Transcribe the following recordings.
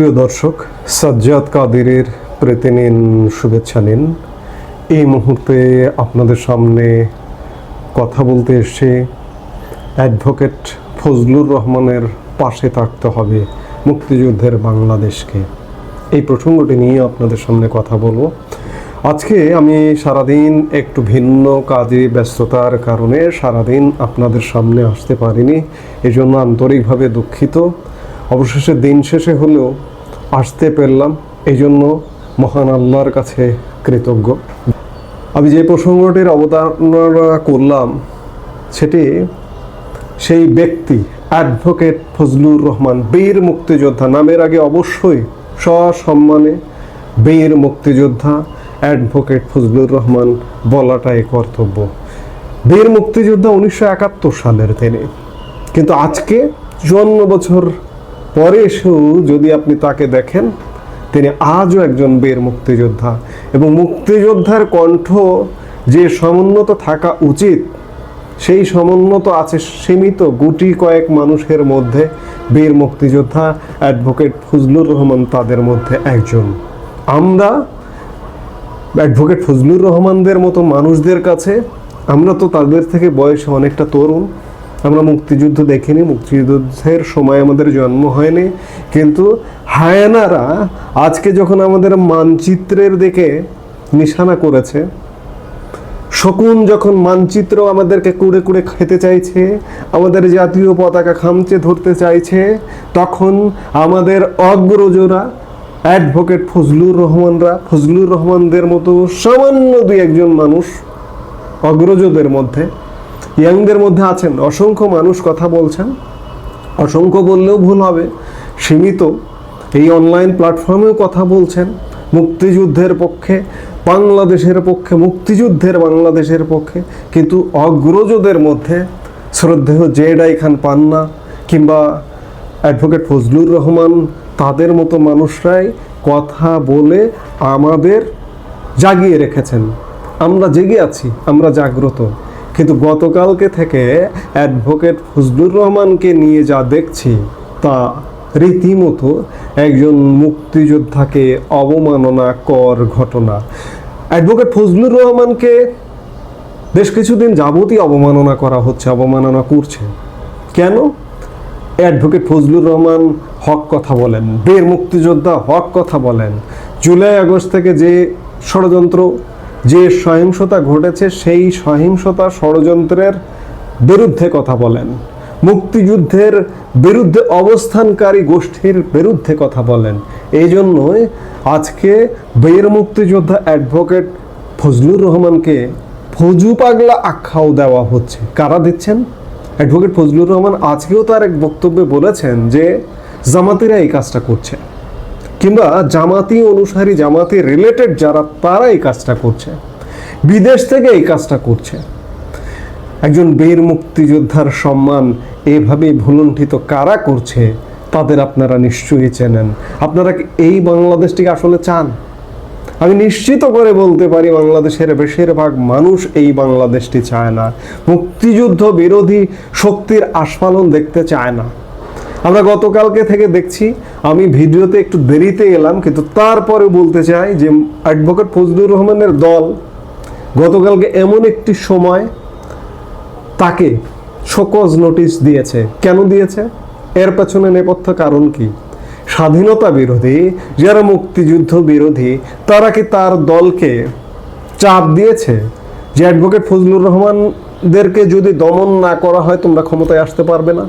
প্রিয় দর্শক, সাজ্জাদ কাদিরের প্রীতি নিন শুভেচ্ছা নিন। এই মুহূর্তে আপনাদের সামনে কথা বলতে এসে অ্যাডভোকেট ফজলুর রহমানের পাশে থাকতে হবে মুক্তিযুদ্ধের বাংলাদেশকে। এই প্রসঙ্গটি নিয়ে আপনাদের সামনে কথা বলব। আজকে আমি সারাদিন একটু ভিন্ন কাজে ব্যস্ততার কারণে সারাদিন আপনাদের সামনে আসতে পারিনি, এজন্য আন্তরিকভাবে দুঃখিত। অবশেষে দিন শেষে হলেও আসতে পারলাম। এই জন্য মহান আল্লাহর কাছে কৃতজ্ঞ। আমি যে প্রসঙ্গটির অবতারণা করলাম, সেটি সেই ব্যক্তি, অ্যাডভোকেট ফজলুর রহমান, বীর মুক্তিযোদ্ধা। নামের আগে অবশ্যই সসম্মানে বীর মুক্তিযোদ্ধা, অ্যাডভোকেট ফজলুর রহমান বলাটাই কর্তব্য। বীর মুক্তিযোদ্ধা উনিশশো একাত্তর সালের তিনি। কিন্তু আজকে চুয়ান্ন বছর পরে এসেও যদি আপনি তাকে দেখেন, তিনি আজও একজন বীর মুক্তিযোদ্ধা। এবং মুক্তিযোদ্ধার কণ্ঠ যে সমুন্নত থাকা উচিত, সেই সমুন্নত আছে সীমিত গুটি কয়েক মানুষের মধ্যে। বীর মুক্তিযোদ্ধা অ্যাডভোকেট ফজলুর রহমান তাদের মধ্যে একজন। আমরা অ্যাডভোকেট ফজলুর রহমানদের মতো মানুষদের কাছে, আমরা তো তাদের থেকে বয়সে অনেকটা তরুণ আমরা মুক্তিযুদ্ধ দেখিনি, মুক্তিযুদ্ধের সময় আমাদের জন্ম হয়নি। কিন্তু হায়ানারা আজকে যখন আমাদের মানচিত্রের দিকে নিশানা করেছে, শকুন যখন মানচিত্র আমাদেরকে কুড়ে কুড়ে খেতে চাইছে, আমাদের জাতীয় পতাকা খামচে ধরতে চাইছে, তখন আমাদের অগ্রজরা অ্যাডভোকেট ফজলুর রহমানরা, ফজলুর রহমানদের মতো সামান্য দুই একজন মানুষ অগ্রজদের মধ্যে ইয়াংদের মধ্যে আছেন অসংখ্য মানুষ কথা বলছেন। অসংখ্য বললেও ভুল হবে। সীমিত এই অনলাইন প্ল্যাটফর্মেও কথা বলছেন। মুক্তিযুদ্ধের পক্ষে, বাংলাদেশের পক্ষে, মুক্তিযুদ্ধের বাংলাদেশের পক্ষে, কিন্তু অগ্রজদের মধ্যে শ্রদ্ধেয় জেডাই খান পান্না কিংবা অ্যাডভোকেট ফজলুর রহমান, তাদের মতো মানুষরাই কথা বলে আমাদের জাগিয়ে রেখেছেন। আমরা জেগে আছি, আমরা জাগ্রত। কিন্তু গতকালকে থেকে অ্যাডভোকেট ফজলুর রহমানকে নিয়ে যা দেখছি, তা রীতিমতো একজন মুক্তিযোদ্ধাকে অবমাননা কর ঘটনা। অ্যাডভোকেট ফজলুর রহমানকে বেশ কিছুদিন যাবতই অবমাননা করা হচ্ছে, অবমাননা করছে। কেন? অ্যাডভোকেট ফজলুর রহমান হক কথা বলেন, বীর মুক্তিযোদ্ধা হক কথা বলেন। জুলাই আগস্ট থেকে যে ষড়যন্ত্র যে সহিংসতা ঘটেছে, সেই সহিংসতা ষড়যন্ত্রের বিরুদ্ধে কথা বলেন। মুক্তিযুদ্ধের বিরুদ্ধে অবস্থানকারী গোষ্ঠীর বিরুদ্ধে কথা বলেন। এই জন্যই আজকে বীর মুক্তিযোদ্ধা অ্যাডভোকেট ফজলুর রহমানকে ফজু পাগলা আখ্যাও দেওয়া হচ্ছে। কারা দিচ্ছেন? অ্যাডভোকেট ফজলুর রহমান আজকেও তার এক বক্তব্যে বলেছেন যে জামাতিরা এই কাজটা করছে। কিংবা জামাতি অনুসারী, জামাতি রিলেটেড যারা, তারা এই কাজটা করছে। বিদেশ থেকে এই কাজটা করছে। একজন বীর মুক্তিযোদ্ধার সম্মান এভাবে ভুলুণ্ঠিত কারা করছে, তাদের আপনারা নিশ্চয়ই চেনেন। আপনারা এই বাংলাদেশটিকে আসলে চান? আমি নিশ্চিত করে বলতে পারি, বাংলাদেশের বেশিরভাগ মানুষ এই বাংলাদেশটি চায় না। মুক্তিযুদ্ধ বিরোধী শক্তির আস্ফালন দেখতে চায় না। আমরা গতকালকে থেকে দেখছি, আমি ভিডিওতে একটু দেরিতে এলাম, কিন্তু তারপরে বলতে চাই যে অ্যাডভোকেট ফজলুর রহমানের দল গতকালকে এমন একটি সময় তাকে শোকজ নোটিশ দিয়েছে। কেন দিয়েছে? এর পেছনে নেপথ্য কারণ কি? স্বাধীনতা বিরোধী, যারা মুক্তিযুদ্ধ বিরোধী, তারা কি তার দলকে চাপ দিয়েছে? যে অ্যাডভোকেট ফজলুর রহমানদেরকে যদি দমন না করা হয়, তোমরা ক্ষমতায় আসতে পারবে না?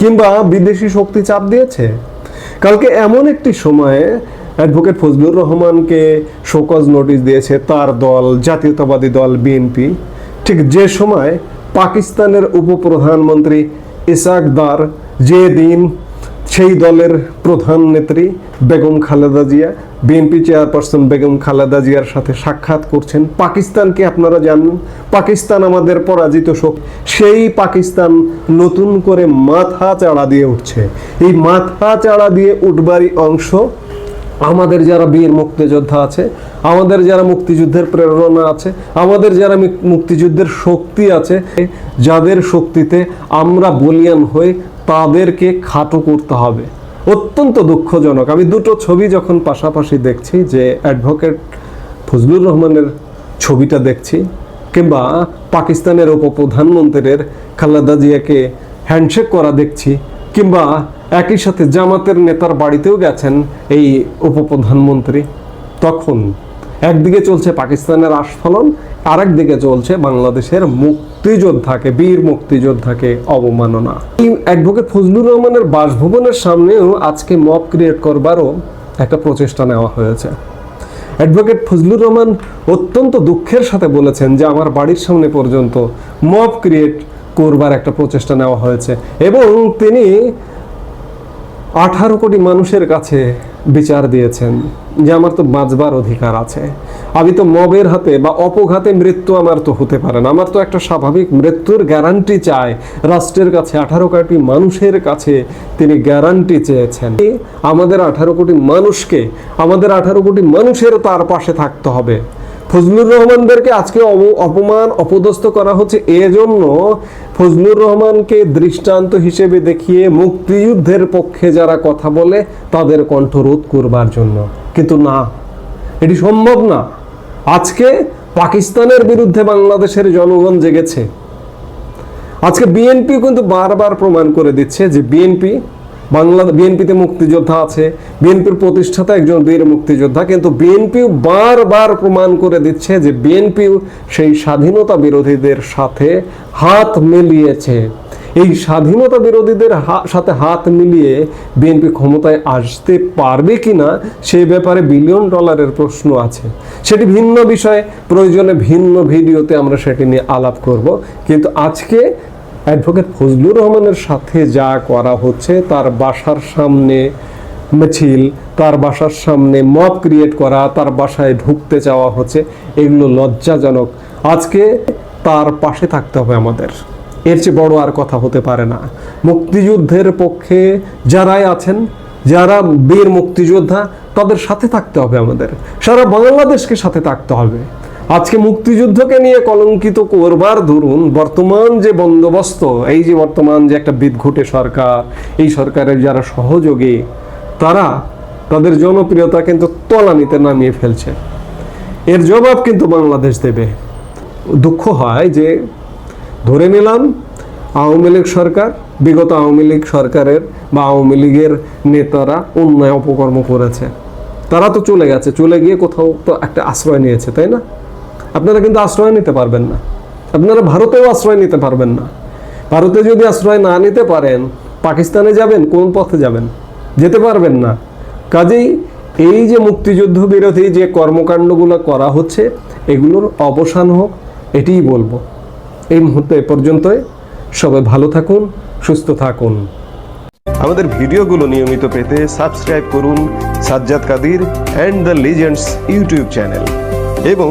কিংবা বিদেশি শক্তি চাপ দিয়েছে? কালকে এমন একটি সময়ে অ্যাডভোকেট ফজলুর রহমানকে শোকজ নোটিশ দিয়েছে তার দল, জাতীয়তাবাদী দল, বিএনপি। ঠিক যে সময় পাকিস্তানের উপপ্রধানমন্ত্রী ইসাকদার যে দিন সেই দলের প্রধান নেত্রী বেগম খালেদা জিয়া, বিএনপি চেয়ারপারসন বেগম খালেদা জিয়ার সাথে সাক্ষাৎ করছেন। পাকিস্তানকে আপনারা জানেন? পাকিস্তান আমাদের পরাজিত শক্তি। সেই পাকিস্তান নতুন করে মাথা চাড়া দিয়ে উঠছে। এই মাথা চাড়া দিয়ে উঠবারই অংশ আমাদের যারা বীর মুক্তিযোদ্ধা আছে, আমাদের যারা মুক্তিযুদ্ধের প্রেরণা আছে, আমাদের যারা মুক্তিযুদ্ধের শক্তি আছে, যাদের শক্তিতে আমরা বলিয়ান হয়ে তাদেরকে খাটো করতে হবে। অত্যন্ত দুঃখজনক। আমি দুটো ছবি যখন পাশাপাশি দেখছি যে অ্যাডভোকেট ফজলুর রহমানের ছবিটা দেখছি, কিংবা পাকিস্তানের উপপ্রধানমন্ত্রীর খালেদা জিয়াকে হ্যান্ডশেক করা দেখছি, কিংবা একই সাথে জামাতের নেতার বাড়িতেও গেছেন এই উপপ্রধানমন্ত্রী, তখন একদিকে চলছে পাকিস্তানের আস্ফলন আরেক দিকে চলছে বাংলাদেশের মুক্তিযোদ্ধাকে, বীর মুক্তিযোদ্ধাকে অবমাননা। অ্যাডভোকেট ফজলুর রহমানের বাসভবনের সামনেও আজকে মব ক্রিয়েট করবারও একটা প্রচেষ্টা নেওয়া হয়েছে। অ্যাডভোকেট ফজলুর রহমান অত্যন্ত দুঃখের সাথে বলেছেন যে, আমার বাড়ির সামনে পর্যন্ত মব ক্রিয়েট করবার একটা প্রচেষ্টা নেওয়া হয়েছে। এবং তিনি আঠারো কোটি মানুষের কাছে বিচার দিয়েছেন। যে আমার তো বাঁচবার অধিকার আছে। আমি তো মবের হাতে বা অপঘাতে মৃত্যু আমার তো হতে পারে না। আমার তো একটা স্বাভাবিক মৃত্যুর গ্যারান্টি চায় রাষ্ট্রের কাছে আঠারো কোটি মানুষের কাছে তিনি গ্যারান্টি চেয়েছেন। আমাদের আঠারো কোটি মানুষকে, আমাদের আঠারো কোটি মানুষের তার পাশে থাকতে হবে। ফজলুর রহমানদেরকে আজকে অপমান, অপদস্থ করা হচ্ছে এজন্য ফজলুর রহমানকে দৃষ্টান্ত হিসেবে দেখিয়ে মুক্তিযুদ্ধের পক্ষে যারা কথা বলে তাদের কণ্ঠরোধ করবার জন্য। কিন্তু না, এটি সম্ভব না। আজকে পাকিস্তানের বিরুদ্ধে বাংলাদেশের জনগণ জেগেছে। আজকে বিএনপি কিন্তু বারবার প্রমাণ করে দিচ্ছে যে বিএনপি বাংলা বিএনপিতে মুক্তিযোদ্ধা আছে, বিএনপির প্রতিষ্ঠাতা একজন বীর মুক্তিযোদ্ধা, কিন্তু বিএনপিও বারবার প্রমাণ করে দিচ্ছে যে বিএনপিও সেই স্বাধীনতা বিরোধীদের সাথে হাত মিলিয়েছে। এই স্বাধীনতা বিরোধীদের সাথে হাত মিলিয়ে বিএনপি ক্ষমতায় আসতে পারবে কিনা সেই ব্যাপারে বিলিয়ন ডলারের প্রশ্ন আছে। সেটি ভিন্ন বিষয়ে, প্রয়োজনে ভিন্ন ভিডিওতে আমরা সেটি নিয়ে আলাপ করব। কিন্তু আজকে অ্যাডভোকেট ফজলুর রহমানের সাথে যা করা হচ্ছে, তার বাসার সামনে মিছিল, তার বাসার সামনে মব ক্রিয়েট করা, তার বাসায় ঢুকতে চাওয়া হচ্ছে, এগুলো লজ্জাজনক। আজকে তার পাশে থাকতে হবে আমাদের। এর চেয়ে বড় আর কথা হতে পারে না। মুক্তিযুদ্ধের পক্ষে যারাই আছেন, যারা বীর মুক্তিযোদ্ধা, তাদের সাথে থাকতে হবে আমাদের। সারা বাংলাদেশকে সাথে থাকতে হবে। আজকে মুক্তিযুদ্ধকে নিয়ে কলঙ্কিত করবার ধরুন বর্তমান যে বন্দোবস্ত, এই যে বর্তমান যে একটা বিদঘুটে সরকার, এই সরকারের যারা সহযোগী, তারা তাদের জনপ্রিয়তা কিন্তু তলানিতে নামিয়ে ফেলছে। এর জবাব কিন্তু বাংলাদেশ দেবে। দুঃখ হয় যে ধরে নিলাম, আওয়ামী লীগ সরকার, বিগত আওয়ামী লীগ সরকারের বা আওয়ামী লীগের নেতারা অন্যায় অপকর্ম করেছে। তারা তো চলে গেছে, চলে গিয়ে কোথাও তো একটা আশ্রয় নিয়েছে, তাই না? আপনারা কিন্তু আশ্রয় নিতে পারবেন না। আপনারা ভারতেও আশ্রয় নিতে পারবেন না। ভারতে যদি আশ্রয় না নিতে পারেন, পাকিস্তানে যাবেন, কোন পথে যাবেন? যেতে পারবেন না। কাজেই এই যে মুক্তিযুদ্ধ বিরোধী যে কর্মকাণ্ডগুলো করা হচ্ছে, এগুলোর অবসান হোক, এটিই বলব। এই মুহূর্তে এ পর্যন্তই। সবাই ভালো থাকুন, সুস্থ থাকুন। আমাদের ভিডিওগুলো নিয়মিত পেতে সাবস্ক্রাইব করুন Sajjad Kadir and the legends YouTube channel. এবং